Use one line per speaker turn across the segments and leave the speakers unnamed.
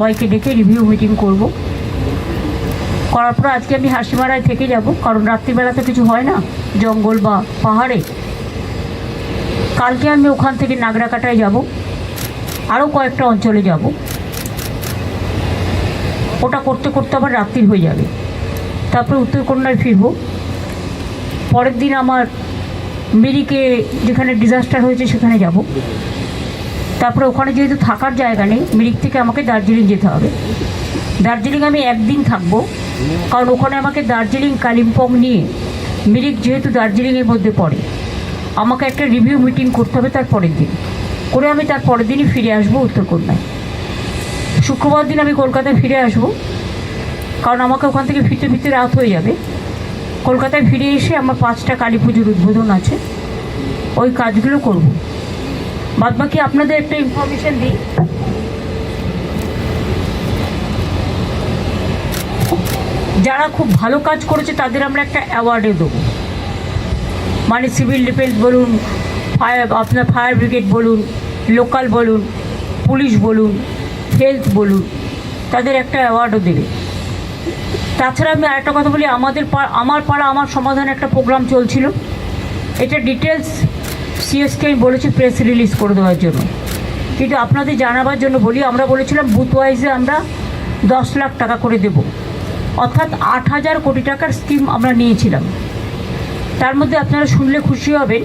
সবাইকে ডেকে review meeting করব। করার পর আজকে আমি হাসিমারায় থেকে যাব, কারণ রাত্রিবেলা তো কিছু হয় না, জঙ্গল বা পাহাড়ে। কালকে আমি ওখান থেকে নাগরাকাটায় যাব আরও কয়েকটা অঞ্চলে যাব। ওটা করতে করতে আবার রাত্রি হয়ে যাবে। তারপরে উত্তরকন্যায় ফিরব। পরের দিন আমার মিরিকে যেখানে ডিজাস্টার হয়েছে সেখানে যাব। তারপরে ওখানে যেহেতু থাকার জায়গা নেই, মিরিক থেকে আমাকে দার্জিলিং যেতে হবে। দার্জিলিং আমি একদিন থাকব, কারণ ওখানে আমাকে দার্জিলিং, কালিম্পং নিয়ে মিরিক যেহেতু দার্জিলিংয়ের মধ্যে পড়ে, আমাকে একটা রিভিউ মিটিং করতে হবে তার পরের দিন। করে আমি তার পরের দিনই ফিরে আসব উত্তরকন্যায় শুক্রবার দিন আমি কলকাতায় ফিরে আসব, কারণ আমাকে ওখান থেকে ফিরতে ফিরতে রাত হয়ে যাবে। কলকাতায় ফিরে এসে আমার পাঁচটা কালী পুজোর উদ্বোধন আছে, ওই কাজগুলো করব। বাদ বাকি আপনাদের একটা ইনফরমেশন দিই। যারা খুব ভালো কাজ করেছে, তাদের আমরা একটা অ্যাওয়ার্ডে দেবো। মানে সিভিল ডিফেন্স বলুন ফায়ার আপনার ফায়ার ব্রিগেড বলুন লোকাল বলুন পুলিশ বলুন হেলথ বলুন, তাদের একটা অ্যাওয়ার্ডও দেবে। তাছাড়া আমি আরেকটা কথা বলি, আমাদের আমার পাড়া, আমার সমাধান একটা প্রোগ্রাম চলছিল। এটা ডিটেলস সিএসকে আমি বলেছি প্রেস রিলিজ করে দেওয়ার জন্য। কিন্তু আপনাদের জানাবার জন্য বলি, আমরা বলেছিলাম বুথ ওয়াইজে আমরা দশ লাখ টাকা করে দেব। অর্থাৎ আট হাজার কোটি টাকার স্কিম আমরা নিয়েছিলাম। তার মধ্যে আপনারা শুনলে খুশি হবেন,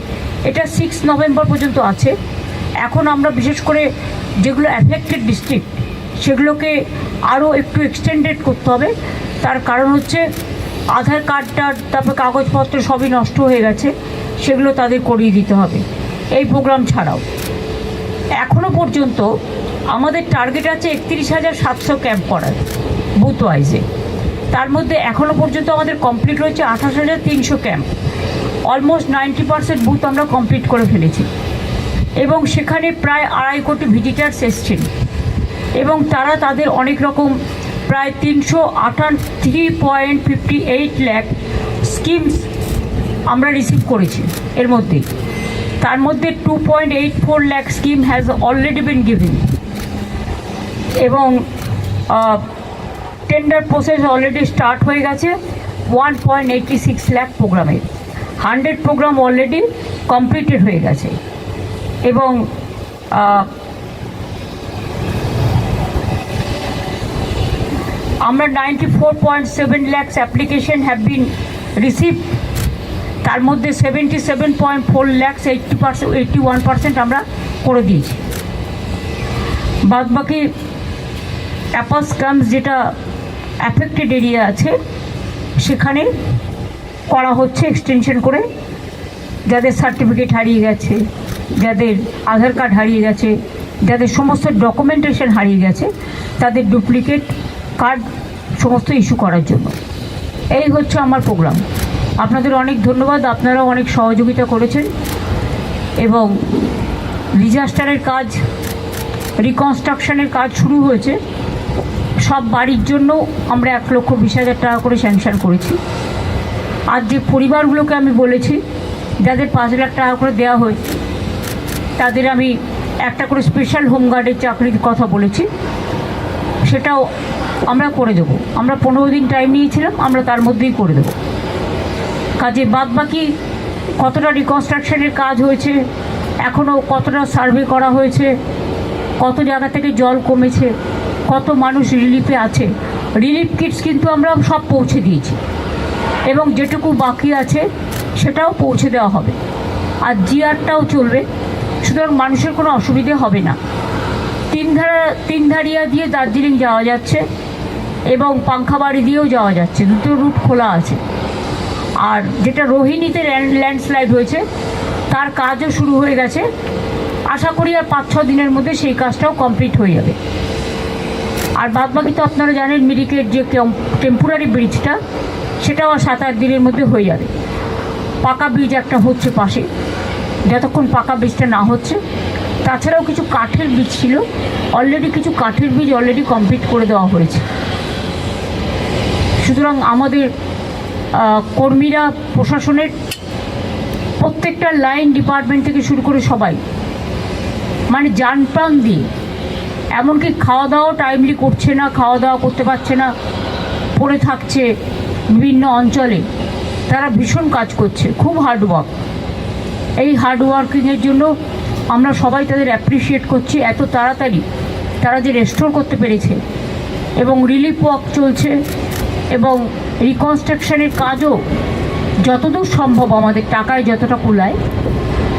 এটা সিক্স নভেম্বর পর্যন্ত আছে। এখন আমরা বিশেষ করে যেগুলো অ্যাফেক্টেড ডিস্ট্রিক্ট সেগুলোকে আরও একটু এক্সটেন্ডেড করতে হবে। তার কারণ হচ্ছে আধার কার্ডটা, তারপর কাগজপত্র সবই নষ্ট হয়ে গেছে। সেগুলো তাদের করিয়ে দিতে হবে। এই প্রোগ্রাম ছাড়াও। এখনও পর্যন্ত আমাদের টার্গেট আছে একত্রিশ হাজার সাতশো ক্যাম্প করার বুথ ওয়াইজে তার মধ্যে এখনও পর্যন্ত আমাদের কমপ্লিট হয়েছে আঠাশ হাজার তিনশো camp almost ninety percent booth আমরা কমপ্লিট করে ফেলেছি। এবং সেখানে প্রায় আড়াই কোটি ভিজিটার্স এসছেন। এবং তারা তাদের অনেক রকম প্রায় তিনশো আটান three point fifty eight lakh schemes আমরা রিসিভ করেছি, এর মধ্যে। তার মধ্যে two point eight four lakh scheme has already been giving এবং টেন্ডার প্রসেস অলরেডি স্টার্ট হয়ে গেছে one point eighty six lakh প্রোগ্রামের হান্ড্রেড প্রোগ্রাম অলরেডি কমপ্লিটেড হয়ে গেছে। এবং আমরা ninety four point seven lakhs application have been receive তার মধ্যে seventy seven point four lakhs eighty percent eighty one percent আমরা করে দিয়েছি। বাদ বাকি অ্যাপাস কামস যেটা অ্যাফেক্টেড এরিয়া আছে, সেখানে করা হচ্ছে এক্সটেনশন করে। যাদের সার্টিফিকেট হারিয়ে গেছে, যাদের আধার কার্ড হারিয়ে গেছে, যাদের সমস্ত ডকুমেন্টেশন হারিয়ে গেছে, তাদের ডুপ্লিকেট কার্ড সমস্ত ইস্যু করার জন্য। এই হচ্ছে আমার প্রোগ্রাম আপনাদের অনেক ধন্যবাদ, আপনারাও অনেক সহযোগিতা করেছেন এবং ডিজাস্টারের কাজ রিকনস্ট্রাকশনের কাজ শুরু হয়েছে। সব বাড়ির জন্য আমরা এক লক্ষ বিশ হাজার টাকা করে স্যাংশন করেছি। আর যে পরিবারগুলোকে আমি বলেছি, যাদের পাঁচ লাখ টাকা করে দেওয়া হয়েছে, তাদের আমি একটা করে স্পেশাল হোমগার্ডের চাকরির কথা বলেছি। সেটাও আমরা করে দেবো। আমরা পনেরো দিন টাইম নিয়েছিলাম, আমরা তার মধ্যেই করে দেবো। কাজে বাদ বাকি কতটা রিকনস্ট্রাকশনের কাজ হয়েছে, এখনও কতটা সার্ভে করা হয়েছে, কত জায়গা থেকে জল কমেছে, কত মানুষ রিলিফে আছে। রিলিফ কিটস কিন্তু আমরা সব পৌঁছে দিয়েছি এবং যেটুকু বাকি আছে সেটাও পৌঁছে দেওয়া হবে। আর জিআরটাও চলবে, সুতরাং মানুষের কোনো অসুবিধে হবে না। তিনধারা তিনধারিয়া দিয়ে দার্জিলিং যাওয়া যাচ্ছে এবং পাংখাবাড়ি দিয়েও যাওয়া যাচ্ছে, দুটো রুট খোলা আছে। আর যেটা রোহিণীতে ল্যান্ডস্লাইড হয়েছে, তার কাজও শুরু হয়ে গেছে। আশা করি আর পাঁচ ছ দিনের মধ্যে সেই কাজটাও কমপ্লিট হয়ে যাবে। আর বাদ বাকি তো আপনারা জানেন মিরিকের যে টেম্পোরারি ব্রিজটা, সেটাও আর সাত, আট দিনের মধ্যে হয়ে যাবে। পাকা ব্রিজ একটা হচ্ছে পাশে, যতক্ষণ পাকা ব্রিজটা না হচ্ছে। তাছাড়াও কিছু কাঠের বীজ ছিল অলরেডি কিছু কাঠের বীজ অলরেডি কমপ্লিট করে দেওয়া হয়েছে। সুতরাং আমাদের কর্মীরা, প্রশাসনের প্রত্যেকটা লাইন ডিপার্টমেন্ট থেকে শুরু করে সবাই। মানে যান প্রাণ দিয়ে। এমনকি খাওয়া দাওয়া টাইমলি করছে না খাওয়া দাওয়া করতে পারছে না, পড়ে থাকছে বিভিন্ন অঞ্চলে। তারা ভীষণ কাজ করছে, খুব হার্ডওয়ার্ক এই হার্ডওয়ার্কিংয়ের জন্য আমরা সবাই তাদের অ্যাপ্রিসিয়েট করছি, এত তাড়াতাড়ি তারা যে রেস্টোর করতে পেরেছে। এবং রিলিফ ওয়ার্ক চলছে এবং রিকনস্ট্রাকশানের কাজও যতদূর সম্ভব আমাদের টাকায় যতটা কুলায়,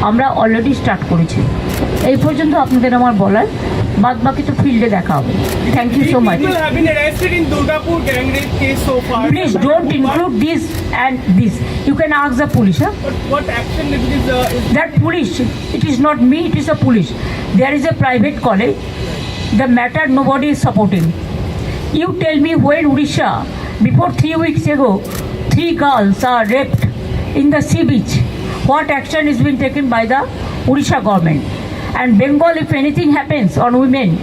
আমরা অলরেডি স্টার্ট করেছি। এই পর্যন্ত আপনাদের আমার বলার বাদ বাকি তো ফিল্ডে দেখা হবে। Thank you so much please don't include this and
this you can ask the police that
police it is not me it is a police there is a private college the matter nobody is supporting you tell me when Orissa before three weeks ago, three girls are raped in the sea beach. What action is being taken by the Odisha government? And Bengal, if anything happens on women,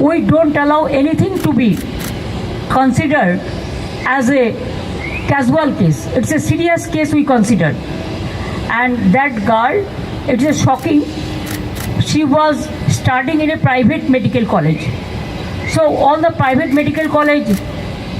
we don't allow anything to be considered as a casual case. It's a serious case we consider and that girl it is shocking she was studying in a private medical college so all the private medical college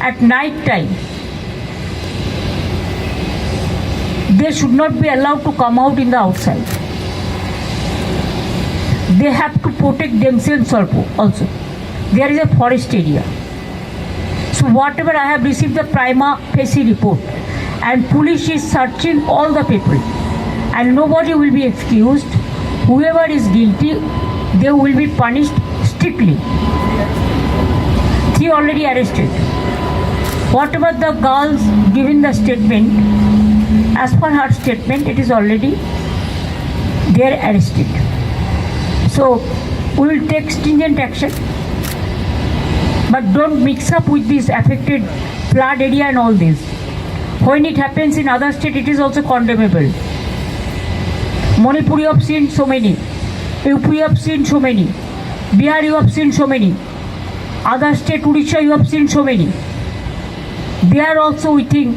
at night time. They should not be allowed to come out in the outside. They have to protect themselves also. There is a forest area. So whatever I have received the prima facie report and police is searching all the people and nobody will be excused. Whoever is guilty, they will be punished strictly. Three already arrested. Whatever the girls giving the statement, as per her statement, it is already they are arrested. So we will take stringent action but don't mix up with this affected flood area and all this. When it happens in other state, it is also condemnable. Manipur you have seen so many, UP you have seen so many, Bihar you have seen so many, other state Odisha you have seen so many. There also we think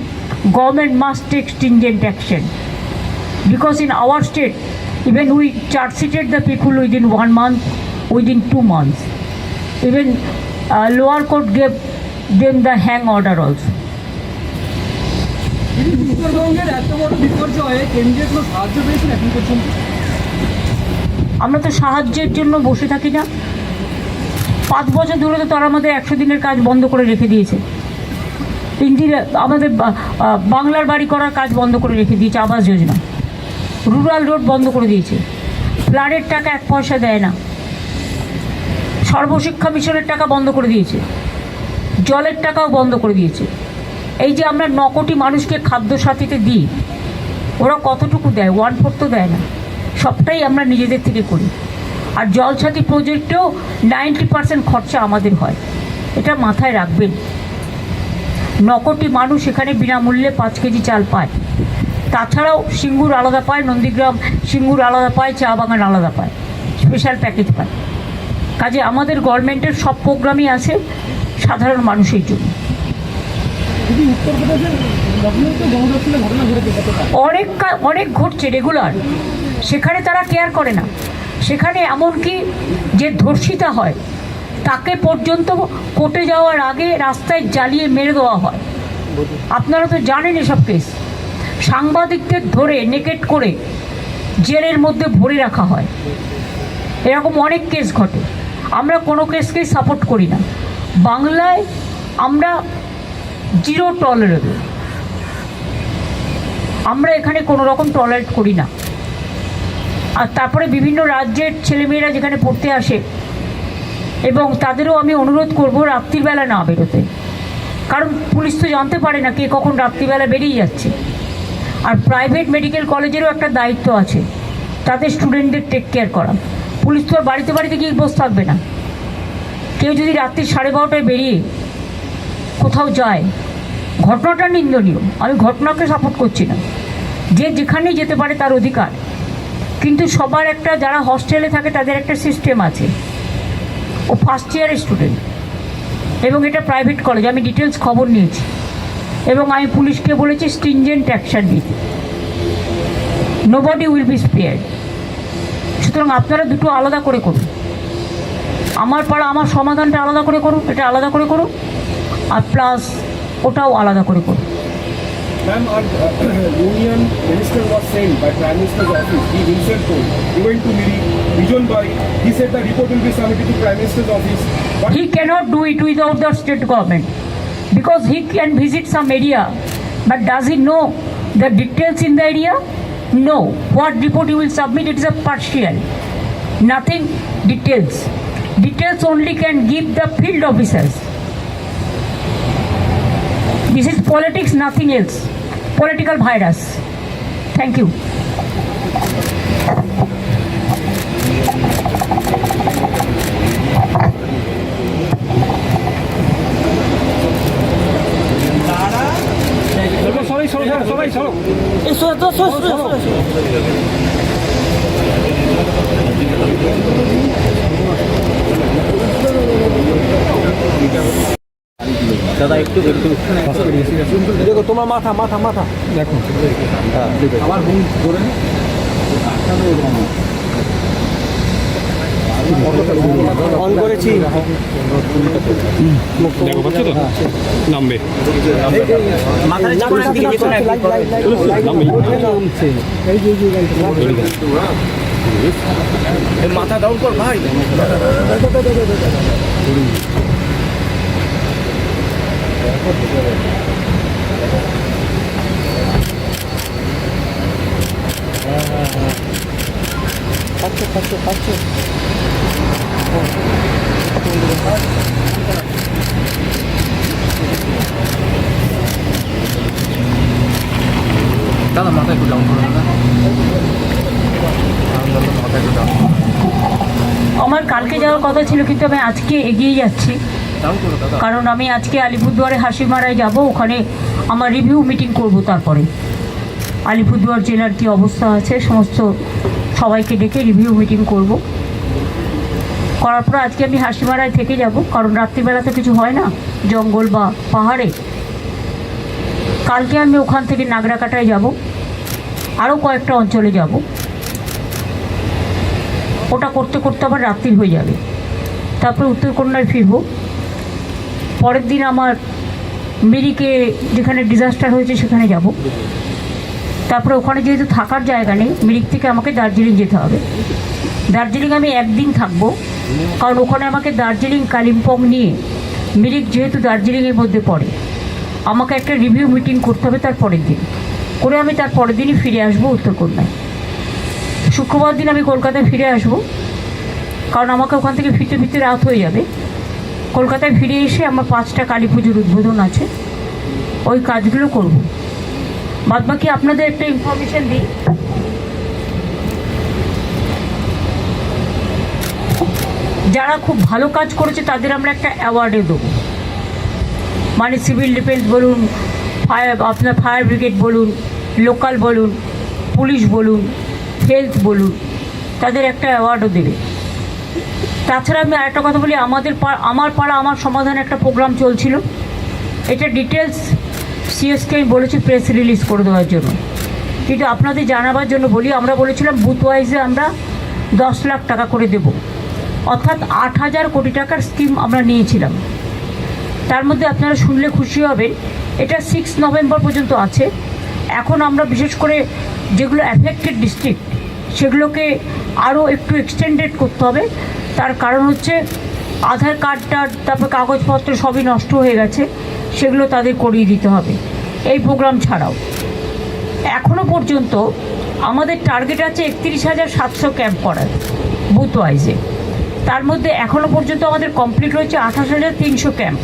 government must take stringent action because in our state, even we charge sheeted the people within one month, within two months. Even uh, lower court gave them the hang order also. আমরা তো সাহায্যের জন্য বসে থাকি না পাঁচ বছর ধরে তো তারা আমাদের একশো দিনের কাজ বন্ধ করে রেখে দিয়েছে ইন্দিরা, আমাদের বাংলার বাড়ি করার কাজ বন্ধ করে রেখে দিয়েছে আবাস যোজনা। রুরাল রোড বন্ধ করে দিয়েছে। ফ্লাডের টাকা এক পয়সা দেয় না। সর্বশিক্ষা মিশনের টাকা বন্ধ করে দিয়েছে। জলের টাকাও বন্ধ করে দিয়েছে। এই যে আমরা ন কোটি মানুষকে খাদ্য সাথীতে দিই, ওরা কতটুকু দেয়? ওয়ান ফোর তো দেয় না। সবটাই আমরা নিজেদের থেকে করি। আর জলসাথী প্রজেক্টেও নাইনটি পার্সেন্ট খরচা আমাদের হয়। এটা মাথায় রাখবেন। ন কোটি মানুষ এখানে বিনামূল্যে পাঁচ কেজি চাল পায়। তাছাড়াও সিঙ্গুর আলাদা পায়, নন্দীগ্রাম সিঙ্গুর আলাদা পায়, চা বাগান আলাদা পায় স্পেশাল প্যাকেজ পায়। কাজে আমাদের গভর্নমেন্টের সব প্রোগ্রামই আছে সাধারণ মানুষের জন্য। অনেক অনেক ঘটছে রেগুলার সেখানে তারা কেয়ার করে না। সেখানে এমনকি যে ধর্ষিতা হয় তাকে পর্যন্ত কোর্টে যাওয়ার আগে রাস্তায় জ্বালিয়ে মেরে দেওয়া হয়। আপনারা তো জানেন এসব কেস। সাংবাদিকদের ধরে নেকেট করে জেলের মধ্যে ভরে রাখা হয়। এরকম অনেক কেস ঘটে। আমরা কোনো কেসকেই সাপোর্ট করি না। বাংলায় আমরা জিরো টলারেবল। আমরা এখানে কোনো রকম টলারেট করি না। আর তারপরে বিভিন্ন রাজ্যের ছেলেমেয়েরা যেখানে পড়তে আসে এবং তাদেরও আমি অনুরোধ করব রাত্রিবেলা না বেরোতে। কারণ পুলিশ তো জানতে পারে না কে কখন রাত্রিবেলা বেরিয়ে যাচ্ছে। আর প্রাইভেট মেডিকেল কলেজেরও একটা দায়িত্ব আছে। তাদের স্টুডেন্টদের টেক কেয়ার করা। পুলিশ তো আর বাড়িতে বাড়িতে গিয়ে বসে থাকবে না। কেউ যদি রাত্রি সাড়ে বারোটায় বেরিয়ে কোথাও যায়, ঘটনাটা নিন্দনীয়। আমি ঘটনাকে সাপোর্ট করছি না। যে যেখানেই যেতে পারে তার অধিকার। কিন্তু সবার একটা যারা হস্টেলে থাকে তাদের একটা সিস্টেম আছে। ও ফার্স্ট ইয়ারের স্টুডেন্ট এবং এটা প্রাইভেট কলেজ আমি ডিটেলস খবর নিয়েছি। এবং আমি পুলিশকে বলেছি স্ট্রিনজেন্ট অ্যাকশন নিতে। Nobody will be spared সুতরাং আপনারা দুটো আলাদা করে করুন। আমার পাড়া, আমার সমাধানটা আলাদা করে করুন, এটা আলাদা করে করুন, আর প্লাস ওটাও আলাদা করে করুন।
Ma'am, our uh, union minister was sent by Prime Minister's office. He himself told. He went to Miri, Bijon Bari. He said the report will be submitted to Prime Minister's office. But
he cannot do it without the state government because he can visit some area but does he know the details in the area no what report he will submit it is a partial nothing details details only can give the field officers political virus thank you
সবাই সরো সরো, সবাই সরো
দাদা একটু একটু। দেখো তোমার মাথা মাথা মাথা।
দেখো।
আমার হুম ধরে অন করেছি।
দেখো পাচ্ছ তো? নামবে।
মাথা নিচে করে একদিকে ডাউন কর ভাই দাদা মাথা একটু ডাউন করে দাদা
আমার কালকে যাওয়ার কথা ছিল, কিন্তু আমি আজকে এগিয়ে যাচ্ছি। কারণ আমি আজকে আলিপুরদুয়ারে হাসিমারায় যাব, ওখানে আমার রিভিউ মিটিং করব তারপরে। আলিপুরদুয়ার জেলার কি অবস্থা আছে, সমস্ত সবাইকে ডেকে রিভিউ মিটিং করব। করার পর আজকে আমি হাসিমারায় থেকে যাব, কারণ রাত্রিবেলা তো কিছু হয় না, জঙ্গল বা পাহাড়ে। কালকে আমি ওখান থেকে নাগরাকাটায় যাব আরও কয়েকটা অঞ্চলে যাব। ওটা করতে করতে আবার রাত্রি হয়ে যাবে। তারপরে উত্তরকন্যায় ফিরবো। পরের দিন আমার মিরিকে যেখানে ডিজাস্টার হয়েছে সেখানে যাব। তারপরে ওখানে যেহেতু থাকার জায়গা নেই, মিরিক থেকে আমাকে দার্জিলিং যেতে হবে। দার্জিলিং আমি একদিন থাকব, কারণ ওখানে আমাকে দার্জিলিং, কালিম্পং নিয়ে মিরিক যেহেতু দার্জিলিংয়ের মধ্যে পড়ে, আমাকে একটা রিভিউ মিটিং করতে হবে তার পরের দিন। করে আমি তার পরের দিনই ফিরে আসব উত্তরকন্যায় শুক্রবার দিন আমি কলকাতায় ফিরে আসব, কারণ আমাকে ওখান থেকে ফিরতে ফিরতে রাত হয়ে যাবে। কলকাতায় ফিরে এসে আমার পাঁচটা কালী পুজোর উদ্বোধন আছে। ওই কাজগুলো করব। বাদ বাকি আপনাদের একটা ইনফরমেশন দিই। যারা খুব ভালো কাজ করেছে, তাদের আমরা একটা অ্যাওয়ার্ডে দেবো। মানে সিভিল ডিফেন্স বলুন ফায়ার আপনার ফায়ার ব্রিগেড বলুন লোকাল বলুন পুলিশ বলুন হেলথ বলুন, তাদের একটা অ্যাওয়ার্ডও দেবে। তাছাড়া আমি আরেকটা কথা বলি, আমাদের আমার পাড়া, আমার সমাধান একটা প্রোগ্রাম চলছিল। এটা ডিটেলস সিএসকে আমি বলেছি প্রেস রিলিজ করে দেওয়ার জন্য। কিন্তু আপনাদের জানাবার জন্য বলি, আমরা বলেছিলাম বুথ ওয়াইজে আমরা দশ লাখ টাকা করে দেব। অর্থাৎ আট হাজার কোটি টাকার স্কিম আমরা নিয়েছিলাম। তার মধ্যে আপনারা শুনলে খুশি হবেন এটা সিক্স নভেম্বর পর্যন্ত আছে। এখন আমরা বিশেষ করে যেগুলো অ্যাফেক্টেড ডিস্ট্রিক্ট সেগুলোকে আরও একটু এক্সটেন্ডেড করতে হবে। তার কারণ হচ্ছে আধার কার্ডটা, তারপর কাগজপত্র সবই নষ্ট হয়ে গেছে, সেগুলো তাদের করিয়ে দিতে হবে, এই প্রোগ্রাম ছাড়াও। এখনও পর্যন্ত আমাদের টার্গেট আছে একত্রিশ হাজার সাতশো ক্যাম্প করার, বুথ ওয়াইজে। তার মধ্যে এখনও পর্যন্ত আমাদের কমপ্লিট হয়েছে আঠাশ হাজার তিনশো camp.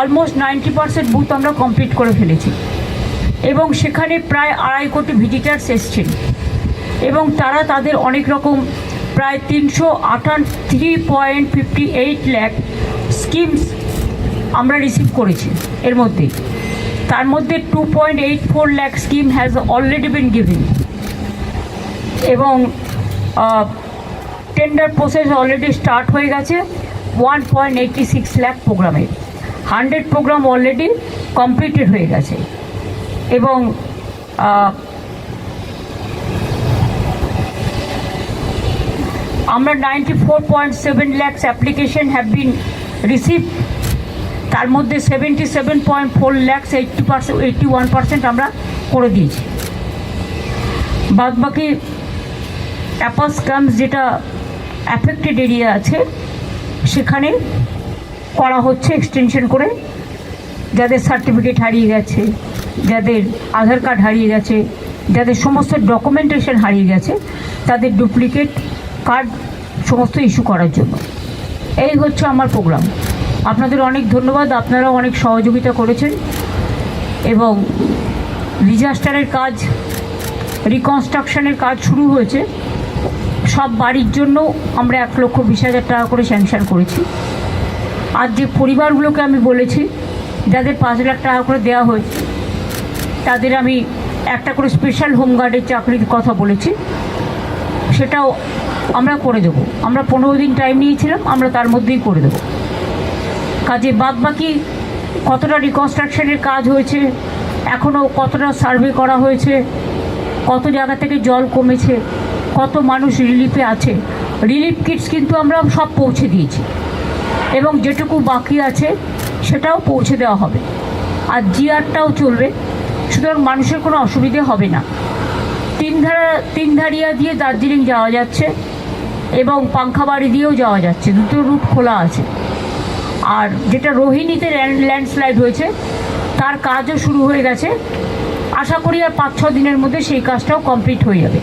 Almost ninety percent booth আমরা কমপ্লিট করে ফেলেছি। এবং সেখানে প্রায় আড়াই কোটি ভিজিটার্স এসছেন। এবং তারা তাদের অনেক রকম প্রায় তিনশো আঠান three point fifty eight lakh schemes আমরা রিসিভ করেছি এর মধ্যে। তার মধ্যে two point eight four lakh scheme has already been giving এবং টেন্ডার প্রসেস অলরেডি স্টার্ট হয়ে গেছে one point eighty six lakh প্রোগ্রামের হান্ড্রেড প্রোগ্রাম অলরেডি কমপ্লিটেড হয়ে গেছে এবং আমরা ninety four point seven lakhs application have been receive তার মধ্যে seventy seven point four lakhs eighty percent eighty one percent আমরা করে দিয়েছি। বাদ বাকি অ্যাপাস কামস যেটা অ্যাফেক্টেড এরিয়া আছে, সেখানে করা হচ্ছে এক্সটেনশন করে। যাদের সার্টিফিকেট হারিয়ে গেছে, যাদের আধার কার্ড হারিয়ে গেছে, যাদের সমস্ত ডকুমেন্টেশন হারিয়ে গেছে, তাদের ডুপ্লিকেট কার্ড, সমস্ত ইস্যু করার জন্য। এই হচ্ছে আমার প্রোগ্রাম আপনাদের অনেক ধন্যবাদ, আপনারাও অনেক সহযোগিতা করেছেন এবং ডিজাস্টারের কাজ রিকনস্ট্রাকশনের কাজ শুরু হয়েছে। সব বাড়ির জন্য আমরা এক লক্ষ বিশ হাজার টাকা করে স্যাংশন করেছি। আর যে পরিবারগুলোকে আমি বলেছি, যাদের পাঁচ লাখ টাকা করে দেওয়া হয়েছে, তাদের আমি একটা করে স্পেশাল হোমগার্ডের চাকরির কথা বলেছি। সেটাও আমরা করে দেবো। আমরা পনেরো দিন টাইম নিয়েছিলাম, আমরা তার মধ্যেই করে দেবো। কাজে বাদ বাকি কতটা রিকনস্ট্রাকশনের কাজ হয়েছে এখনও কতটা সার্ভে করা হয়েছে, কত জায়গা থেকে জল কমেছে, কত মানুষ রিলিফে আছে রিলিফ কিটস কিন্তু আমরা সব পৌঁছে দিয়েছি। এবং যেটুকু বাকি আছে, সেটাও পৌঁছে দেওয়া হবে। আর জিআরটাও চলবে, সুতরাং মানুষের কোনো অসুবিধে হবে না। তিনধারা তিনধারিয়া দিয়ে দার্জিলিং যাওয়া যাচ্ছে। এবং পাংখাবাড়ি দিয়েও যাওয়া যাচ্ছে। দুটো রুট খোলা আছে। আর যেটা রোহিণীতে ল্যান্ডস্লাইড হয়েছে, তার কাজও শুরু হয়ে গেছে। আশা করি আর পাঁচ ছ দিনের মধ্যে সেই কাজটাও কমপ্লিট হয়ে যাবে।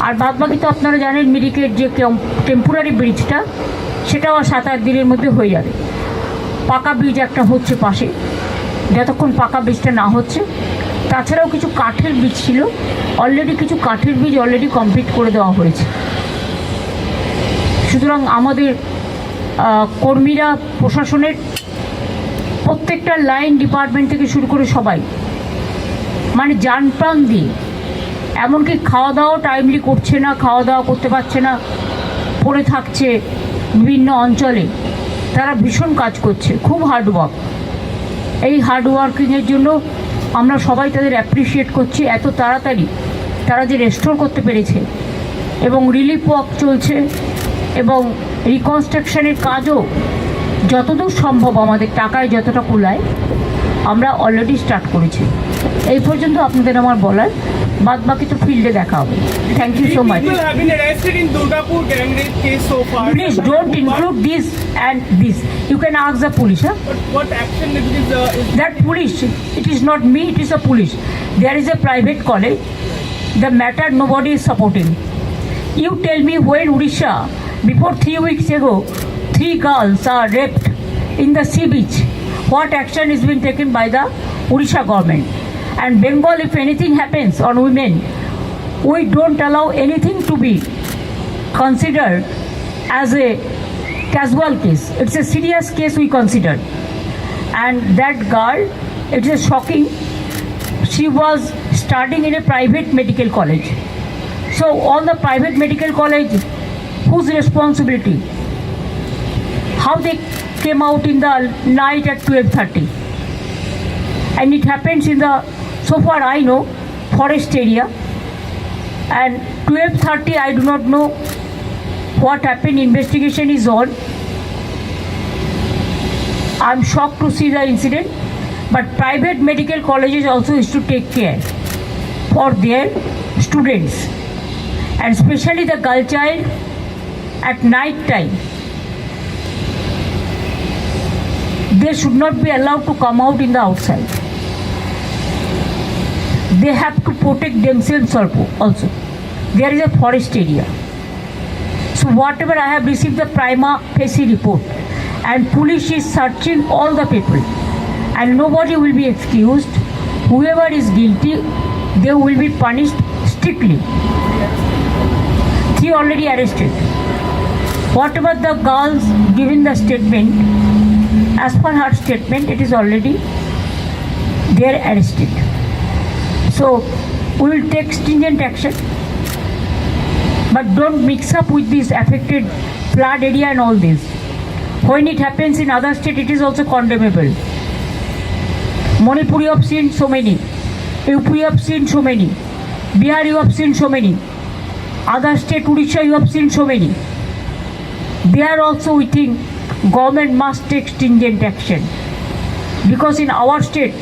আর বাদ বাকি তো আপনারা জানেন, মিরিকের যে টেম্পোরারি ব্রিজটা সেটাও আর সাত আট দিনের মধ্যে হয়ে যাবে। পাকা ব্রিজ একটা হচ্ছে পাশে। যতক্ষণ পাকা ব্রিজটা না হচ্ছে, তাছাড়াও কিছু কাঠের বীজ ছিল। অলরেডি কিছু কাঠের বীজ অলরেডি কমপ্লিট করে দেওয়া হয়েছে। সুতরাং আমাদের কর্মীরা, প্রশাসনের প্রত্যেকটা লাইন ডিপার্টমেন্ট থেকে শুরু করে সবাই মানে যান প্রাণ দিয়ে, এমনকি খাওয়া দাওয়াও টাইমলি করছে না খাওয়া দাওয়া করতে পারছে না, পড়ে থাকছে বিভিন্ন অঞ্চলে, তারা ভীষণ কাজ করছে, খুব হার্ডওয়ার্ক এই হার্ডওয়ার্কিংয়ের জন্য আমরা সবাই তাদের অ্যাপ্রিসিয়েট করছি, এত তাড়াতাড়ি তারা যে রেস্টোর করতে পেরেছে, এবং রিলিফ ওয়ার্ক চলছে এবং রিকনস্ট্রাকশানের কাজও যতদূর সম্ভব আমাদের টাকায় যতটা কুলায় আমরা অলরেডি স্টার্ট করেছি। এই পর্যন্ত আপনাদের আমার বলার। বাদ বাকি তো ফিল্ডে দেখা হবে। Thank you so much please don't include this and this
you can ask the police that
police it is not me it is a police there is a private college the matter nobody is supporting you tell me when Orissa before three weeks ago, three girls are raped in the sea beach. What action is being taken by the Odisha government? And Bengal, if anything happens on women, we don't allow anything to be considered as a casual case. It's a serious case we consider and that girl it is shocking she was studying in a private medical college so all the private medical college whose responsibility? How they came out in the night at 12:30 and it happens in the so far i know forest area. And 12:30 i do not know what happened. Investigation is on. I'm shocked to see the incident, but private medical colleges also is to take care for their students, and especially the girl child at night time. They should not be allowed to come out in the outside. They have to protect themselves also. There is a forest area. So whatever I have received the prima facie report and police is searching all the people and nobody will be excused. Whoever is guilty, they will be punished strictly. Three already arrested. Whatever the girls given the statement, as per her statement, it is already they are arrested. So we will take stringent action. But don't mix up with this affected flood area and all this. When it happens in other state, it is also condemnable. Manipur you have seen so many. UP you have seen so many. Bihar you have seen so many. Other state, Odisha you have seen so many. There also we think government must take stringent action. Because in our state,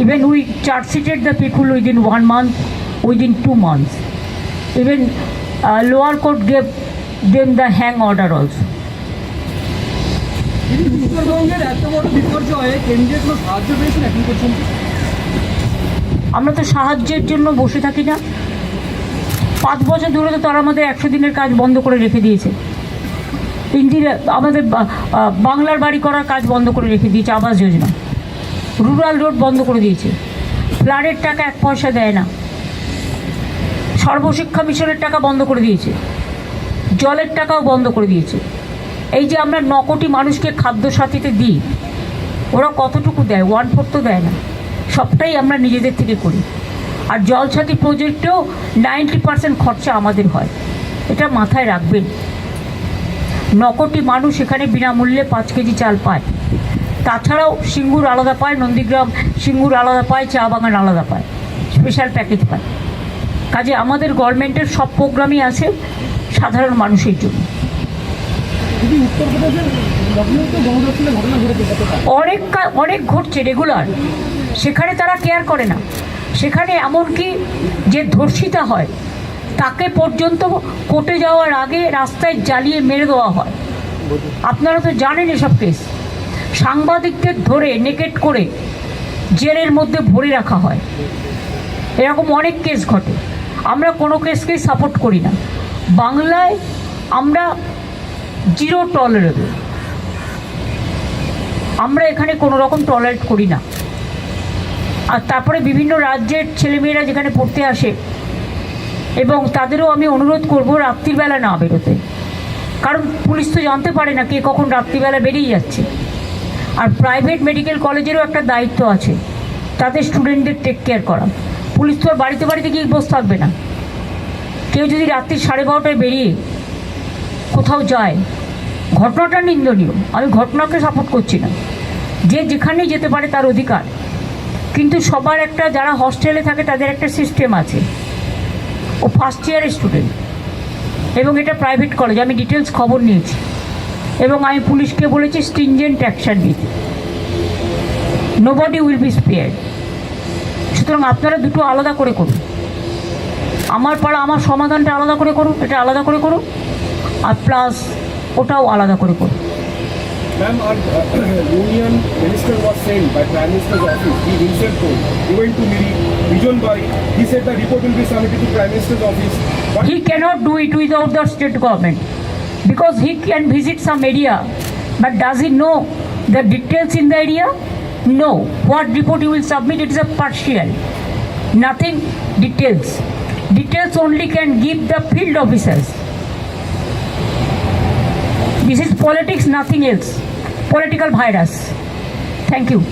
even we charge sheeted the people within one month, within two months. Even uh, lower court gave them the hang order also. আমরা তো সাহায্যের জন্য বসে থাকি না পাঁচ বছর ধরে তো তারা আমাদের একশো দিনের কাজ বন্ধ করে রেখে দিয়েছে ইন্দিরা আমাদের বাংলার বাড়ি করার কাজ বন্ধ করে রেখে দিয়েছে আবাস যোজনা। রুরাল রোড বন্ধ করে দিয়েছে। ফ্লাডের টাকা এক পয়সা দেয় না। সর্বশিক্ষা মিশনের টাকা বন্ধ করে দিয়েছে। জলের টাকাও বন্ধ করে দিয়েছে। এই যে আমরা ন কোটি মানুষকে খাদ্য সাথীতে দিই, ওরা কতটুকু দেয়? ওয়ান ফোর তো দেয় না। সবটাই আমরা নিজেদের থেকে করি। আর জলসাথী প্রজেক্টেও নাইনটি পার্সেন্ট খরচা আমাদের হয়। এটা মাথায় রাখবেন। ন কোটি মানুষ এখানে বিনামূল্যে পাঁচ কেজি চাল পায়। তাছাড়াও সিঙ্গুর আলাদা পায়, নন্দীগ্রাম সিঙ্গুর আলাদা পায়, চা বাগান আলাদা পায় স্পেশাল প্যাকেজ পায়। কাজে আমাদের গভর্নমেন্টের সব প্রোগ্রামই আছে সাধারণ মানুষের জন্য। অনেক অনেক ঘটছে রেগুলার সেখানে তারা কেয়ার করে না। সেখানে এমনকি যে ধর্ষিতা হয় তাকে পর্যন্ত কোর্টে যাওয়ার আগে রাস্তায় জ্বালিয়ে মেরে দেওয়া হয়। আপনারা তো জানেন এসব কেস। সাংবাদিকদের ধরে, নেকেট করে জেলের মধ্যে ভরে রাখা হয়। এরকম অনেক কেস ঘটে। আমরা কোনো কেসকেই সাপোর্ট করি না। বাংলায় আমরা জিরো টলারেবল। আমরা এখানে কোনো রকম টলারেট করি না। আর তারপরে বিভিন্ন রাজ্যের ছেলেমেয়েরা যেখানে পড়তে আসে এবং তাদেরও আমি অনুরোধ করব রাত্রিবেলা না বেরোতে। কারণ পুলিশ তো জানতে পারে না কে কখন রাত্রিবেলা বেরিয়ে যাচ্ছে। আর প্রাইভেট মেডিকেল কলেজেরও একটা দায়িত্ব আছে। তাদের স্টুডেন্টদের টেক কেয়ার করা। পুলিশ তো আর বাড়িতে বাড়িতে গিয়ে বসে থাকবে না। কেউ যদি রাত্রি সাড়ে বারোটায় বেরিয়ে কোথাও যায়, ঘটনাটা নিন্দনীয়। আমি ঘটনাকে সাপোর্ট করছি না। যে যেখানে যেতে পারে তার অধিকার। কিন্তু সবার একটা যারা হস্টেলে থাকে তাদের একটা সিস্টেম আছে। ও ফার্স্ট ইয়ারের স্টুডেন্ট এবং এটা প্রাইভেট কলেজ আমি ডিটেলস খবর নিয়েছি। এবং আমি পুলিশকে বলেছি স্ট্রিনজেন্ট অ্যাকশন নিতে। Nobody will be spared সুতরাং আপনারা দুটো আলাদা করে করুন। আমার পাড়া, আমার সমাধানটা আলাদা করে করুন, এটা আলাদা করে করুন, আর প্লাস ওটাও আলাদা করে করুন।
Ma'am, our uh, union minister was sent by Prime Minister's office. He himself told. He went to Miri, Bijon Bai. He said the report will be submitted to Prime Minister's office. But
he cannot do it without the state government because he can visit some area but does he know the details in the area no what report he will submit it is a partial nothing details details only can give the field officers This is politics, nothing else. Political virus. Thank you.